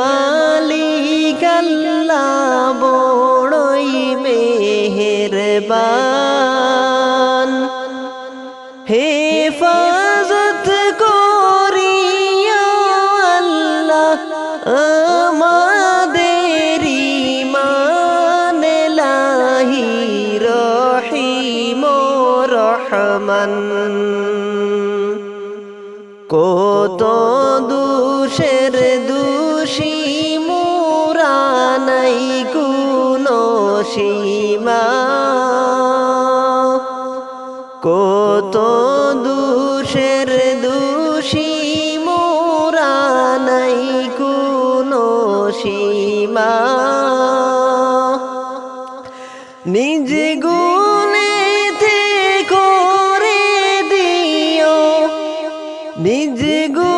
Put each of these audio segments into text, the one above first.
মালিক আল্লাহ বড়ই মেহেরবান। হেফাজত করিয়া আল্লাহ আমাদের ইমান লাহি রহিম রহমান। কত দুষের সীমা কত দুষের দোষী মোরা নাই কোনো সীমা। নিজ গুণেতে করে দিও। নিজ গুণেতে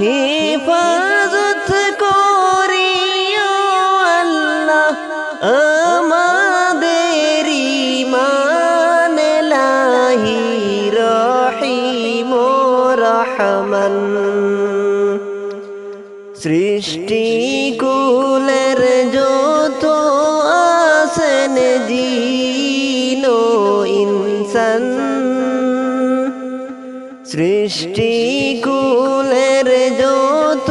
হেফাজত করিও আল্লাহ আমাদের ইমান লাহি রহিম রহমান। সৃষ্টি কুলের সৃষ্টি কুলের যত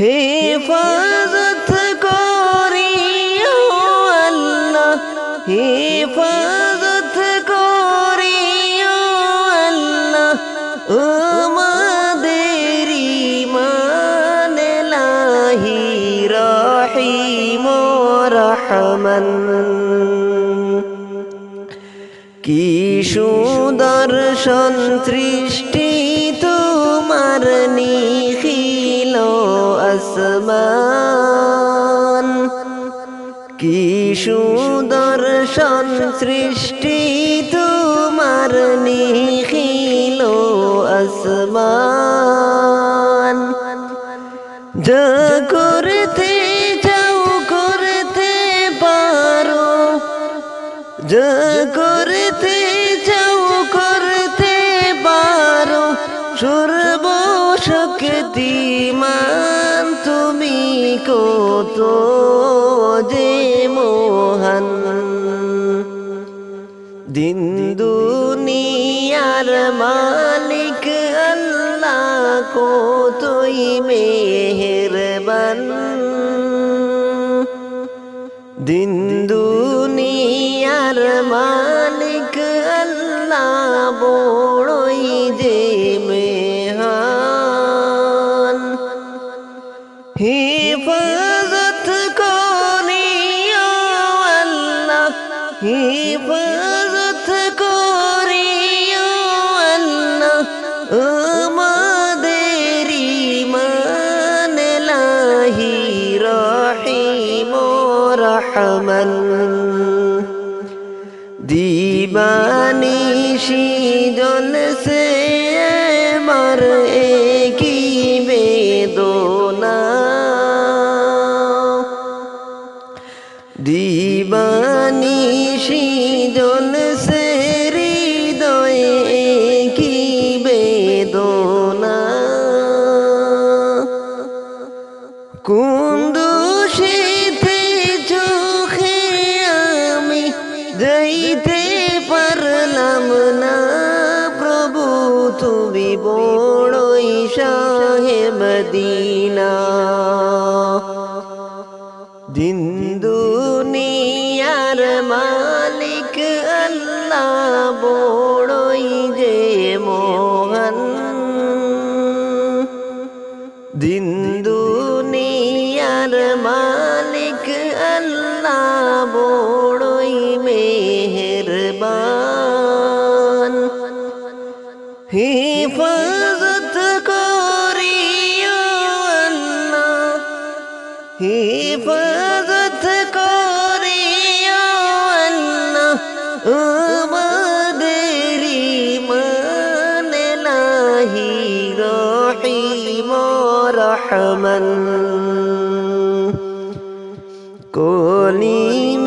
হেফাজত করিও আল্লাহ হেফাজত করিও আল্লাহ আমাদের ইমান লাহি রহিম রহমান। কি সুদর্শন সৃষ্টি তোমার নিখিল সুদর্শন সৃষ্টি তোমার নিখিল আসমান। করতে যাও করতে পারো। যা করতে যাও করতে পারো। সর্বশক্তিমান তুমি কত? দুনিয়ার মালিক আল্লাহ কতই মেহেরবান দিন দুনিয়ার দিবানিশি জলসে আমার কি বেদনা দিবানি সৃজন সে হৃদয়ে কি বেদনা কুন্দু শীতে চোখে আমি যাইতে পারলাম না প্রভু তুমি বড়ই শাহে মদিনা দিন দুনিয়ার মালিক আল্লাহ বড়ই যে রহমান। কলি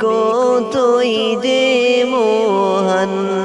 কতই যে মোহন